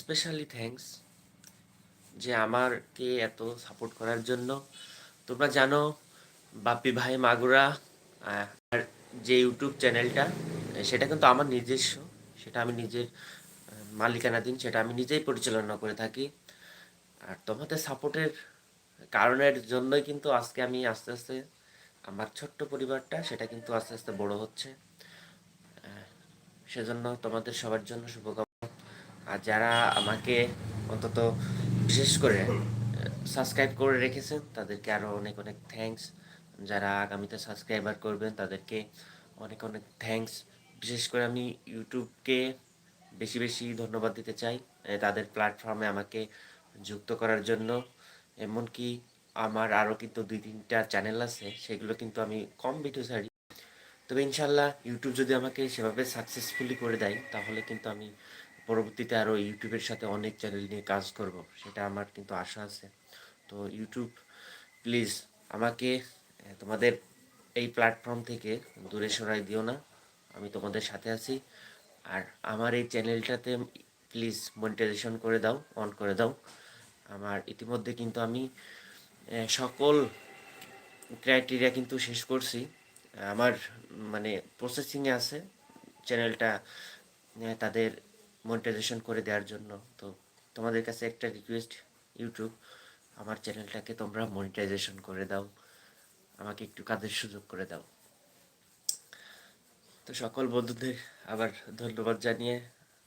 Specially thanks যে আমারকে এত support করার জন্য। তোমরা জানো, বাপ্পি ভাই মাগুরা আর যে ইউটিউব চ্যানেলটা সেটা কিন্তু আমার নিজস্ব, সেটা আমি নিজের মালিকানাধীন, সেটা আমি নিজেই পরিচালনা করে থাকি। আর তোমাদের সাপোর্টের কারণের জন্যই কিন্তু আজকে আমি আস্তে আস্তে, আমার ছোট্ট পরিবারটা, সেটা কিন্তু আস্তে আস্তে বড় হচ্ছে। সেজন্য তোমাদের সবার জন্য শুভকামনা। আর যারা আমাকে অন্তত বিশেষ করে সাবস্ক্রাইব করে রেখেছেন, তাদেরকে আরও অনেক অনেক থ্যাঙ্কস যারা আগামীতে সাবস্ক্রাইবার করবেন, তাদেরকে অনেক অনেক থ্যাঙ্কস বিশেষ করে আমি ইউটিউবকে বেশি বেশি ধন্যবাদ দিতে চাই তাদের প্ল্যাটফর্মে আমাকে যুক্ত করার জন্য। এমনকি আমার আরও কিন্তু দুই তিনটা চ্যানেল আছে, সেগুলো কিন্তু আমি কম ভিডিও ছাড়ি। তবে ইনশাল্লাহ ইউটিউব যদি আমাকে সেভাবে সাকসেসফুলি করে দেয়, তাহলে কিন্তু আমি পরবর্তীতে আরও ইউটিউবের সাথে অনেক চ্যানেল নিয়ে কাজ করব, সেটা আমার কিন্তু আশা আছে। তো ইউটিউব প্লিজ আমাকে তোমাদের এই প্ল্যাটফর্ম থেকে দূরে সরাই দিও না, আমি তোমাদের সাথে আছি। আর আমার এই চ্যানেলটাতে প্লিজ মনিটাইজেশন করে দাও অন করে দাও। আমার ইতিমধ্যে কিন্তু আমি সকল ক্রাইটেরিয়া কিন্তু শেষ করছি। আমার মানে প্রসেসিংয়ে আছে। চ্যানেলটা তাদের মনিটাইজেশন করে দেওয়ার জন্য। তো তোমাদের কাছে একটা রিকোয়েস্ট ইউটিউব আমার চ্যানেলটাকে তোমরা মনিটাইজেশন করে দাও। আমাকে একটু কাজের সুযোগ করে দাও। তো সকল বন্ধুদের আবার ধন্যবাদ জানিয়ে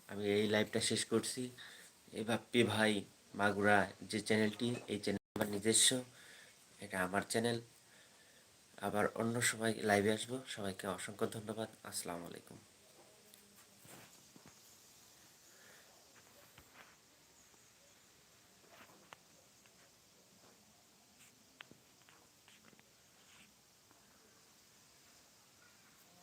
আমি এই লাইভটা শেষ করছি। এই বাপ্পি ভাই মাগুরা, যে চ্যানেলটি এই চ্যানেল আমার নিজস্ব, এটা আমার চ্যানেল আবার অন্য সময় লাইভে আসব। সবাইকে অসংখ্য ধন্যবাদ। আসসালামু আলাইকুম।